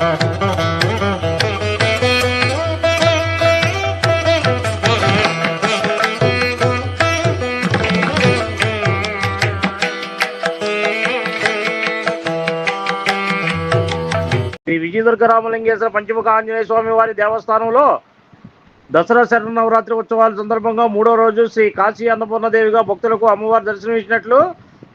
శ్రీ విజయదుర్గ రామలింగేశ్వర పంచముఖ ఆంజనేయ స్వామి వారి దేవస్థానంలో దసరా శరణ నవరాత్రి ఉత్సవాల సందర్భంగా మూడో రోజు శ్రీ కాశీ అన్నపూర్ణదేవిగా భక్తులకు అమ్మవారు దర్శనమిచ్చినట్లు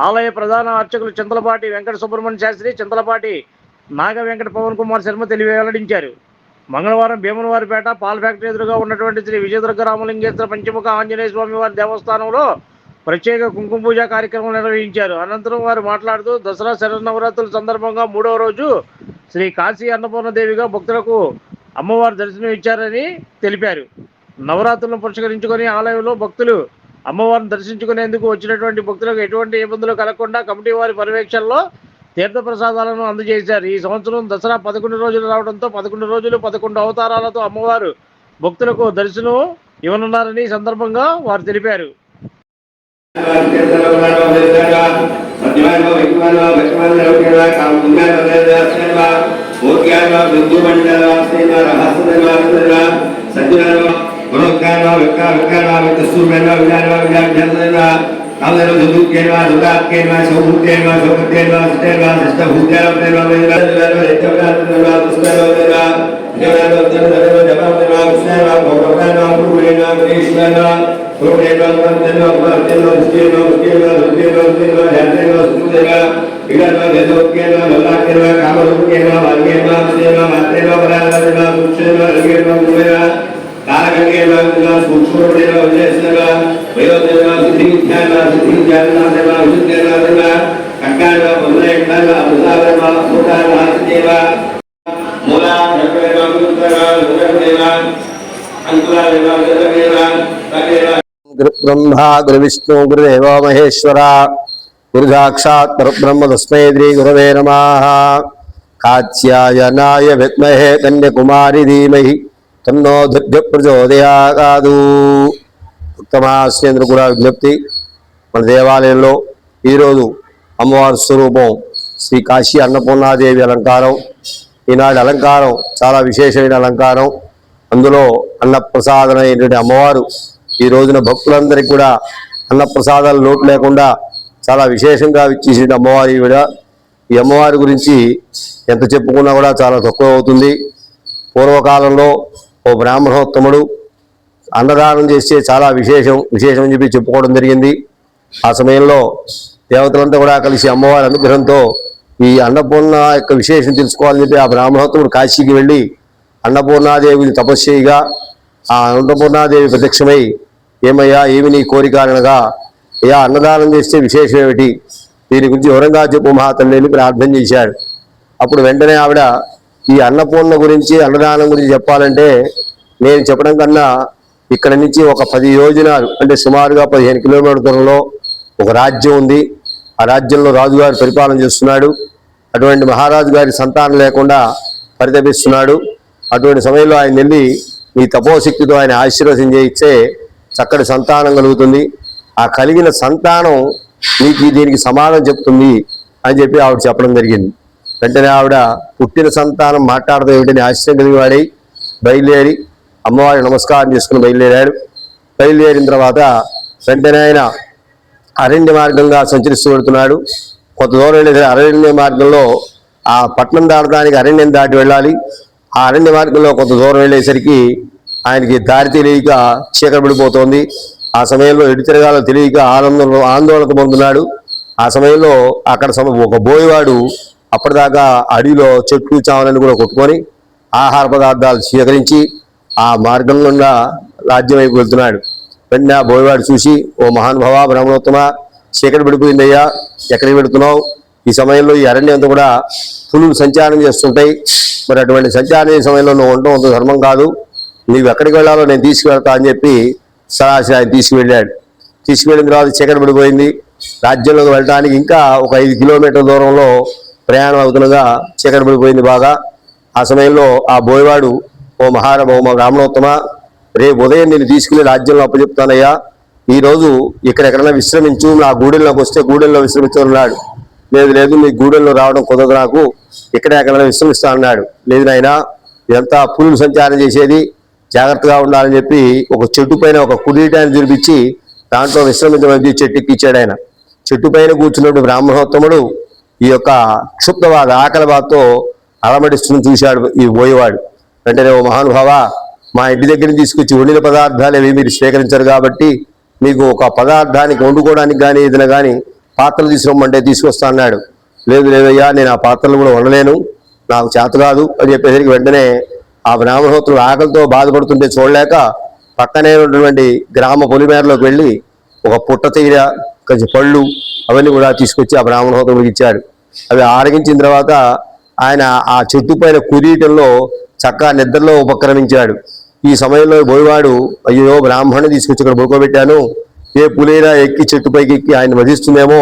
ఆలయ ప్రధాన అర్చకులు చింతలపాటి వెంకట సుబ్రహ్మణ్య శాస్త్రి చింతలపాటి నాగ వెంకట పవన్ కుమార్ శర్మ తెలివి వెల్లడించారు మంగళవారం భీమనవారిపేట పాల్ ఫ్యాక్టరీ ఎదురుగా ఉన్నటువంటి శ్రీ విజయదుర్గ రామలింగేశ్వర పంచముఖ ఆంజనేయ స్వామి వారి దేవస్థానంలో ప్రత్యేక కుంకుమ పూజ కార్యక్రమం నిర్వహించారు. అనంతరం వారు మాట్లాడుతూ దసరా శరన్నవరాత్రుల సందర్భంగా మూడవ రోజు శ్రీ కాశీ అన్నపూర్ణదేవిగా భక్తులకు అమ్మవారు దర్శనం ఇచ్చారని తెలిపారు. నవరాత్రులను పురస్కరించుకొని ఆలయంలో భక్తులు అమ్మవారిని దర్శించుకునేందుకు వచ్చినటువంటి భక్తులకు ఎటువంటి ఇబ్బందులు కలగకుండా కమిటీ వారి పర్యవేక్షణలో తీర్థప్రసాదాలను అందజేశారు ఈ సంవత్సరం దసరా పదకొండు రోజులు రావడంతో పదకొండు రోజులు పదకొండు అవతారాలతో అమ్మవారు భక్తులకు దర్శనం ఇవ్వనున్నారని సందర్భంగా వారు తెలిపారు ನಾವೆಲ್ಲರೂ ದುಡ್ಡು ಕೇಳುವ ದುಡ್ಡು ಹಾಕಿ ಕೇಳುವ ಸೌದು ಕೇಳುವ ಸೊಪ್ಪು ಕೇಳುವ ಸಿಟ್ಟೇಳುವ ಸಿಸ್ಟ ಹುದ್ದೆಲ್ಲ ಕೇಳುವ ಕಾಮ ಕೇಳುವ గురు విష్ణు గురుదేవ మహేశ్వర గురు సాక్షాత్ పరబ్రహ్మ తస్మై శ్రీ గురవే నమ కాత్యాయనాయ విద్మహే కన్యకుమారి ధీమహి తన్నో దుర్గ ప్రచోదయాదు ఉత్తమాశ్రేంద్ర కూడా విజ్ఞప్తి మన దేవాలయంలో ఈరోజు అమ్మవారి స్వరూపం శ్రీ కాశీ అన్నపూర్ణాదేవి అలంకారం. ఈనాటి అలంకారం చాలా విశేషమైన అలంకారం. అందులో అన్నప్రసాదనైనటువంటి అమ్మవారు ఈ రోజున భక్తులందరికీ కూడా అన్నప్రసాదాలు లోటు లేకుండా చాలా విశేషంగా ఇచ్చేసిన అమ్మవారి కూడా. ఈ అమ్మవారి గురించి ఎంత చెప్పుకున్నా కూడా చాలా తక్కువ అవుతుంది. పూర్వకాలంలో ఓ బ్రాహ్మణోత్తముడు అన్నదానం చేస్తే చాలా విశేషం విశేషం అని చెప్పి చెప్పుకోవడం జరిగింది. ఆ సమయంలో దేవతలంతా కూడా కలిసి అమ్మవారి అనుగ్రహంతో ఈ అన్నపూర్ణ యొక్క విశేషం తెలుసుకోవాలని చెప్పి ఆ బ్రాహ్మణోత్తముడు కాశీకి వెళ్ళి అన్నపూర్ణాదేవిని తపస్సు ఆ అన్నపూర్ణాదేవి ప్రత్యక్షమై ఏమయ్యా? ఏమి నీ కోరిక అనగా? అయ్యా అన్నదానం చేస్తే విశేషం ఏమిటి దీని గురించి వివరంగా చెప్పు మహాతల్లిని ప్రార్థన చేశాడు. అప్పుడు వెంటనే ఆవిడ ఈ అన్నపూర్ణ గురించి అన్నదానం గురించి చెప్పాలంటే నేను చెప్పడం కన్నా ఇక్కడ నుంచి ఒక పది యోజనాలు అంటే సుమారుగా పదిహేను కిలోమీటర్ల దూరంలో ఒక రాజ్యం ఉంది. ఆ రాజ్యంలో రాజుగారు పరిపాలన చేస్తున్నాడు. అటువంటి మహారాజు గారి సంతానం లేకుండా పరితపిస్తున్నాడు. అటువంటి సమయంలో ఆయన వెళ్ళి మీ తపోశక్తితో ఆయన ఆశీర్వదం చేయిస్తే చక్కటి సంతానం కలుగుతుంది. ఆ కలిగిన సంతానం నీకు దీనికి సమాధానం చెప్తుంది అని చెప్పి ఆవిడ చెప్పడం జరిగింది. వెంటనే ఆవిడ పుట్టిన సంతానం మాట్లాడదు ఏమిటని ఆశ్చర్యం కలిగి వాడై బయలుదేరి అమ్మవారి నమస్కారం చేసుకుని బయలుదేరాడు. బయలుదేరిన తర్వాత వెంటనే ఆయన అరణ్య మార్గంగా సంచరిస్తూ వెళుతున్నాడు. కొంత దూరం వెళ్ళేది అరణ్య మార్గంలో ఆ పట్టణం దాటడానికి అరణ్యం దాటి వెళ్ళాలి. ఆ అరణ్య మార్గంలో కొంత దూరం వెళ్ళేసరికి ఆయనకి దారి తెలియక చీకటి పడిపోతోంది. ఆ సమయంలో ఎటు తిరగాలో తెలియక ఆనందంలో ఆందోళన పొందుతున్నాడు ఆ సమయంలో అక్కడ సమ ఒక బోయవాడు అప్పటిదాకా అడవిలో చెట్లు చావలని కూడా కొట్టుకొని ఆహార పదార్థాలు స్వీకరించి ఆ మార్గంలో ఉన్న రాజ్యం వైపు వెళ్తున్నాడు. వెంటనే ఆ బోయవాడు చూసి ఓ మహానుభావ బ్రహ్మోత్తమ చీకటి పడిపోయిందయ్యా ఎక్కడికి పెడుతున్నావు ఈ సమయంలో ఈ అరణ్యం అంతా కూడా పులులు సంచారం చేస్తుంటాయి. మరి అటువంటి సంచారం సమయంలో నువ్వు ఉండటం అంత ధర్మం కాదు. నీవు ఎక్కడికి వెళ్ళాలో నేను తీసుకువెళ్తా అని చెప్పి సరాసరి ఆయన తీసుకువెళ్ళాడు. తీసుకువెళ్ళిన తర్వాత చీకటి పడిపోయింది రాజ్యంలోకి వెళ్ళడానికి ఇంకా ఒక ఐదు కిలోమీటర్ల దూరంలో ప్రయాణం అవుతుండగా చీకటి పడిపోయింది బాగా. ఆ సమయంలో ఆ బోయవాడు ఓ మహారభ మా రేపు ఉదయం నేను తీసుకుని రాజ్యంలో అప్పచెప్తానయ్యా. ఈ రోజు విశ్రమించు నా గూడెల్లోకి వస్తే గూడెల్లో విశ్రమించన్నాడు లేదు లేదు మీ గూడెల్లో రావడం కుదరదు నాకు. ఇక్కడే ఎక్కడైనా విశ్రమిస్తా అన్నాడు. లేదు నాయన ఇదంతా పులులు సంచారం చేసేది. జాగ్రత్తగా ఉండాలని చెప్పి ఒక చెట్టు పైన ఒక కుడీటాన్ని చూపించి దాంట్లో విశ్రమించమని చెట్టు ఎక్కిచ్చాడు ఆయన. చెట్టు పైన కూర్చున్నప్పుడు బ్రాహ్మణోత్తముడు ఈ యొక్క క్షుప్తవాద ఆకలి బాధతో అలమటిస్తుని చూశాడు ఈ పోయేవాడు వెంటనే ఓ మహానుభావ మా ఇంటి దగ్గర తీసుకొచ్చి వండిన పదార్థాలు ఏవి మీరు స్వీకరించరు కాబట్టి మీకు ఒక పదార్థానికి వండుకోవడానికి కానీ ఏదైనా కానీ పాత్రలు తీసుకురమ్మంటే తీసుకొస్తా అన్నాడు. లేదు లేదయ్యా నేను ఆ పాత్రలు కూడా వండలేను. నాకు చేత కాదు అని చెప్పేసరికి వెంటనే ఆ బ్రాహ్మణోత్రుడు ఆకలితో బాధపడుతుంటే చూడలేక పక్కనే ఉన్నటువంటి గ్రామ పొలిమేరలోకి వెళ్ళి ఒక పుట్ట తీర కొంచెం పళ్ళు అవన్నీ కూడా తీసుకొచ్చి ఆ బ్రాహ్మణోత్రుడికి ఇచ్చాడు. అవి ఆరగించిన తర్వాత ఆయన ఆ చెట్టు పైన కుదీయటంలో చక్కగా నిద్రలో ఉపక్రమించాడు. ఈ సమయంలో బోయవాడు అయ్యో బ్రాహ్మణ్ణి తీసుకొచ్చి ఇక్కడ పడుకోబెట్టాను. ఏ పులేరా ఎక్కి చెట్టుపైకి ఎక్కి ఆయన వధిస్తుందేమో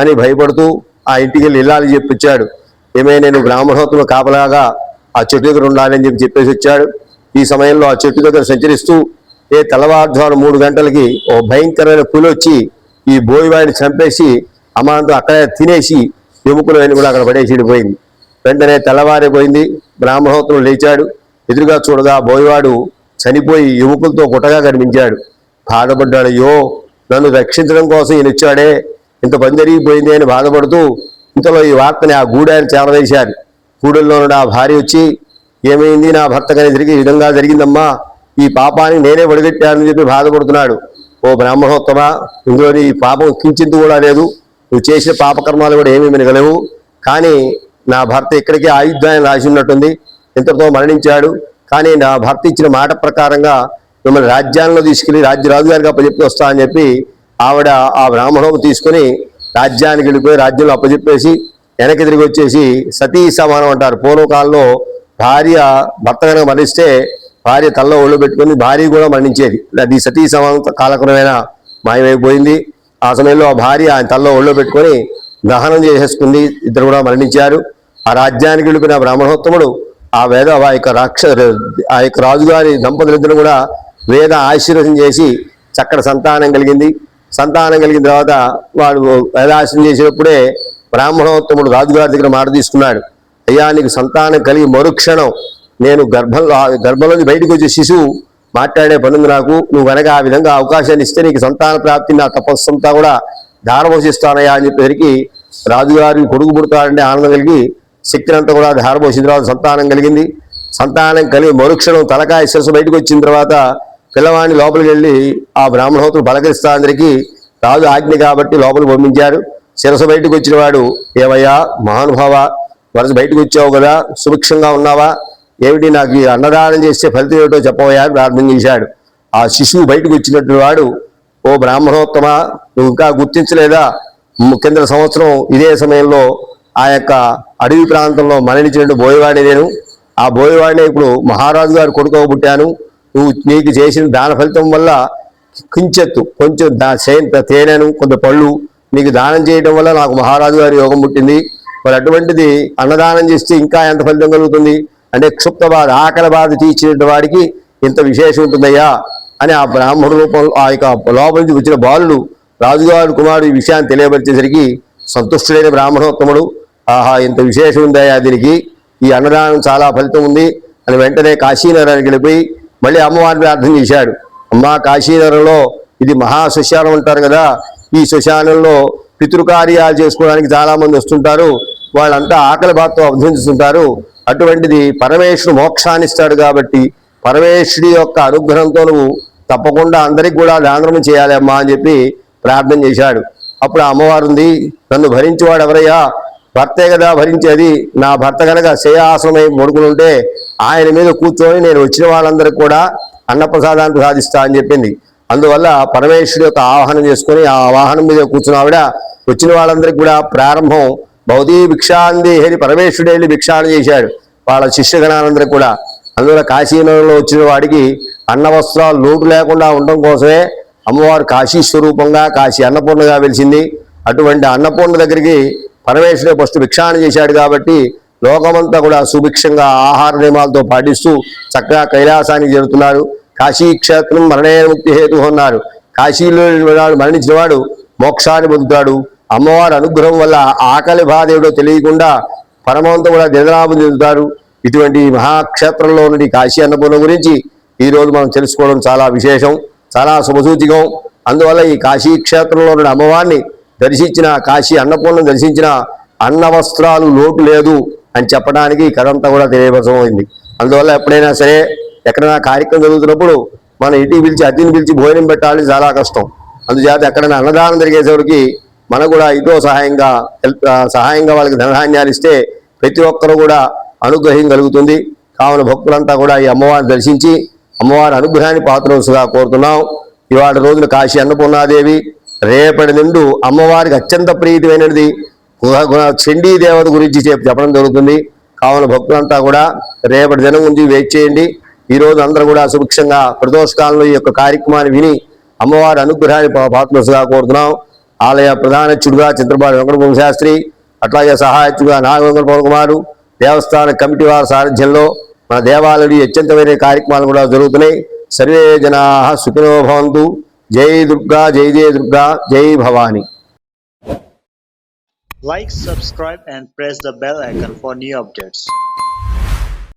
అని భయపడుతూ ఆ ఇంటికి వెళ్ళి ఇల్లాలి చెప్పిచ్చాడు. ఏమే నేను బ్రాహ్మణోత్తులు కాపలాగా ఆ చెట్టు దగ్గర ఉండాలని చెప్పి చెప్పేసి వచ్చాడు. ఈ సమయంలో ఆ చెట్టు దగ్గర సంచరిస్తూ ఏ తెల్లవారుజాము మూడు గంటలకి ఓ భయంకరమైన పులి వచ్చి ఈ బోయివాడిని చంపేసి అమాంతం అక్కడే తినేసి ఎముకలు కూడా అక్కడ పడేసిడిపోయింది వెంటనే తెల్లవారిపోయింది. బ్రాహ్మణోత్తరం లేచాడు. ఎదురుగా చూడగా బోయివాడు చనిపోయి ఎముకలతో గుట్టగా కనిపించాడు. బాధపడ్డాడు అయ్యో నన్ను రక్షించడం కోసం ఈయన వచ్చాడే. ఇంత పని జరిగిపోయింది అని బాధపడుతూ ఇంతలో ఈ వార్తని ఆ గూడాన్ని చేరవేశారు. కూడల్లో ఉన్న ఆ భార్య వచ్చి ఏమైంది? నా భర్త కానీ జరిగి ఈ విధంగా జరిగిందమ్మా. ఈ పాపానికి నేనే వడిగట్టానని చెప్పి బాధపడుతున్నాడు. ఓ బ్రాహ్మణోత్తమ ఇందులోని ఈ పాపం కించింది కూడా లేదు. నువ్వు చేసిన పాపకర్మాలు కూడా ఏమీ మినగలేవు. కానీ నా భర్త ఇక్కడికే ఆయుధాన్ని రాసి ఉన్నట్టుంది. ఇంతతో మరణించాడు. కానీ నా భర్త ఇచ్చిన మాట ప్రకారంగా మిమ్మల్ని రాజ్యాంగంలో తీసుకెళ్ళి రాజ్య రాజుగారికి అప్పచెప్పి వస్తా అని చెప్పి ఆవిడ ఆ బ్రాహ్మణం తీసుకొని రాజ్యానికి వెళ్ళిపోయి రాజ్యంలో అప్పచెప్పేసి వెనక్కి తిరిగి వచ్చేసి సతీ సమానం అంటారు. పూర్వకాలంలో భార్య భర్త కనుక మరణిస్తే భార్య తల్లో ఒళ్ళు పెట్టుకుని భార్య కూడా మరణించేది. అది సతీ సమానం కాలక్రమేణా మాయమైపోయింది. ఆ సమయంలో ఆ భార్య ఆయన తల్లో ఒళ్ళో పెట్టుకొని దహనం చేసేసుకుంది. ఇద్దరు కూడా మరణించారు. ఆ రాజ్యానికి వెళ్ళిపోయిన బ్రాహ్మణోత్తముడు ఆ వేద ఆ యొక్క రాక్ష ఆ యొక్క రాజుగారి దంపతులిద్దరు కూడా వేద ఆశీర్వదం చేసి చక్కటి సంతానం కలిగింది. సంతానం కలిగిన తర్వాత వాడు వేదాశం చేసినప్పుడే బ్రాహ్మణోత్తముడు రాజుగారి దగ్గర మాట తీసుకున్నాడు. అయ్యా నీకు సంతానం కలిగి మరుక్షణం. నేను గర్భంలో గర్భంలోని బయటకు వచ్చే శిశువు మాట్లాడే పనుంది నాకు. నువ్వు కనుక ఆ విధంగా అవకాశాన్ని ఇస్తే నీకు సంతాన ప్రాప్తి నా తపస్సు అంతా కూడా ధారపోషిస్తానయ్యా అని చెప్పేసరికి రాజుగారి కొడుకు పుడతాడంటే ఆనందం కలిగి శక్తిని అంతా కూడా ధారపోసిన తర్వాత సంతానం కలిగింది. సంతానం కలిగి మరుక్షణం తలకాయ శిరస్సు బయటకు వచ్చిన తర్వాత పిల్లవాడిని లోపలికి వెళ్ళి ఆ బ్రాహ్మణోత్తులు పలకరిస్తా అందరికీ రాజు ఆజ్ఞ కాబట్టి లోపలికి పంపించారు శిరస బయటకు వచ్చినవాడు ఏవయ్యా మహానుభావ వరస బయటకు వచ్చావు కదా సుభిక్షంగా ఉన్నావా? ఏమిటి నాకు అన్నదానం చేస్తే ఫలితం ఏమిటో చెప్పవయ్యా అని ప్రార్థన చేశాడు. ఆ శిశువు బయటకు వచ్చినట్టు వాడు ఓ బ్రాహ్మణోత్తమ నువ్వు ఇంకా గుర్తించలేదా? ము- కింద సంవత్సరం ఇదే సమయంలో ఆ యొక్క అడవి ప్రాంతంలో మరణించినట్టు బోయవాడి నేను. ఆ బోయవాడిని ఇప్పుడు మహారాజు గారు కొడుకు పుట్టాను నువ్వు నీకు చేసిన దాన ఫలితం వల్ల కించెత్తు కొంచెం దా చేయంత తేనెను కొంత పళ్ళు నీకు దానం చేయడం వల్ల నాకు మహారాజు గారి యోగం పుట్టింది. మరి అటువంటిది అన్నదానం చేస్తే ఇంకా ఎంత ఫలితం కలుగుతుంది? అంటే క్షుప్త బాధ ఆకలి బాధ తీర్చిన వాడికి ఇంత విశేషం ఉంటుందయ్యా అని ఆ బ్రాహ్మణ రూపంలో ఆ యొక్క లోపల నుంచి వచ్చిన బాలుడు రాజుగారు కుమారుడు ఈ విషయాన్ని తెలియపరిచేసరికి సంతుష్టుడైన బ్రాహ్మణోత్తముడు ఆహా ఇంత విశేషం ఉందయ్యా దీనికి. ఈ అన్నదానం చాలా ఫలితం ఉంది అని వెంటనే కాశీనగరానికి వెళ్ళిపోయి మళ్ళీ అమ్మవారిని ప్రార్థన చేశాడు. అమ్మ కాశీనగరంలో ఇది మహా అంటారు కదా ఈ శ్మశానంలో పితృకార్యాలు చేసుకోవడానికి చాలామంది వస్తుంటారు. వాళ్ళంతా ఆకలి బాధతో అభ్యర్థిస్తుంటారు అటువంటిది పరమేశ్వరుడు మోక్షాన్ని ఇస్తాడు కాబట్టి పరమేశ్వరుడి యొక్క అనుగ్రహంతో నువ్వు తప్పకుండా అందరికి కూడా దానం చేయాలి అమ్మా అని చెప్పి ప్రార్థన చేశాడు. అప్పుడు అమ్మవారు ఉంది నన్ను భరించేవాడు ఎవరయ్యా? భర్తే కదా భరించేది. నా భర్త కనుక శయాసనమై పడుకుని ఉంటే ఆయన మీద కూర్చొని నేను వచ్చిన వాళ్ళందరికీ కూడా అన్నప్రసాదాన్ని సాధిస్తా అని చెప్పింది. అందువల్ల పరమేశ్వరి యొక్క ఆవాహనం చేసుకొని ఆ వాహనం మీద కూర్చున్న ఆవిడ వచ్చిన వాళ్ళందరికీ కూడా ప్రారంభం భౌతీ భిక్షాందేహరి పరమేశ్వరుడు వెళ్ళి భిక్షాన్ని చేశాడు. వాళ్ళ శిష్యగణాలందరికీ కూడా. అందువల్ల కాశీనగరంలో వచ్చిన వాడికి అన్న వస్త్రాలు లోటు లేకుండా ఉండడం కోసమే అమ్మవారు కాశీ స్వరూపంగా కాశీ అన్నపూర్ణగా వెలిసింది. అటువంటి అన్నపూర్ణ దగ్గరికి పరమేశ్వరుడు ఫస్ట్ భిక్షాన్ని చేశాడు కాబట్టి లోకమంతా కూడా సుభిక్షంగా ఆహార నియమాలతో పాటిస్తూ చక్కగా కైలాసానికి చేరుతున్నారు కాశీ క్షేత్రం ముక్తి హేతు అన్నారు కాశీలో వాడు మరణించిన వాడు మోక్షాన్ని పొందుతాడు. అమ్మవారి అనుగ్రహం వల్ల ఆకలి బాధ ఏమిటో తెలియకుండా పరమంతా కూడా దినలాభం చెందుతారు ఇటువంటి మహాక్షేత్రంలో నుండి కాశీ అన్నపూర్ణ గురించి ఈరోజు మనం తెలుసుకోవడం చాలా విశేషం చాలా శుభసూచికం. అందువల్ల ఈ కాశీ క్షేత్రంలో ఉన్న అమ్మవారిని దర్శించిన కాశీ అన్నపూర్ణం దర్శించిన అన్న వస్త్రాలు లోటు లేదు అని చెప్పడానికి కథంతా కూడా తెలియపరచమైంది అందువల్ల ఎప్పుడైనా సరే ఎక్కడైనా కార్యక్రమం జరుగుతున్నప్పుడు మన ఇంటికి పిలిచి అతిథిని పిలిచి భోజనం పెట్టాలి చాలా కష్టం. అందుచేత ఎక్కడైనా అన్నదానం జరిగేసరికి మనకు కూడా ఇటో సహాయంగా సహాయంగా వాళ్ళకి ధనధాన్యాలు ఇస్తే ప్రతి ఒక్కరు కూడా అనుగ్రహం కలుగుతుంది. కావున భక్తులంతా కూడా ఈ అమ్మవారిని దర్శించి అమ్మవారి అనుగ్రహాన్ని పాత్రగా కోరుతున్నాం. ఇవాళ రోజున కాశీ అన్నపూర్ణాదేవి రేపటి నిండు అమ్మవారికి అత్యంత ప్రీతిమైనది. చండీ దేవత గురించి చెప్పడం జరుగుతుంది. కావున భక్తులంతా కూడా రేపటి దినం గురించి వెయిట్ చేయండి. ఈ రోజు అందరూ కూడా సుభిక్షంగా ప్రదోషకాలంలో ఈ యొక్క కార్యక్రమాన్ని విని అమ్మవారి అనుగ్రహాన్ని పా- కోరుతున్నాం. ఆలయ ప్రధానచ్యుడుగా చంద్రబాబు వెంకటభూమి శాస్త్రి అట్లాగే సహాయకుడుగా నాగవేంద్ర పవన్ కుమారు దేవస్థాన కమిటీ వారి సారథ్యంలో మన దేవాలయుడి అత్యంతమైన కార్యక్రమాలు కూడా జరుగుతున్నాయి. సర్వే జనా సుఖినో భవంతు. జై దుర్గా జై జయ దుర్గా జై Bhavani. Like subscribe and press the bell icon for new updates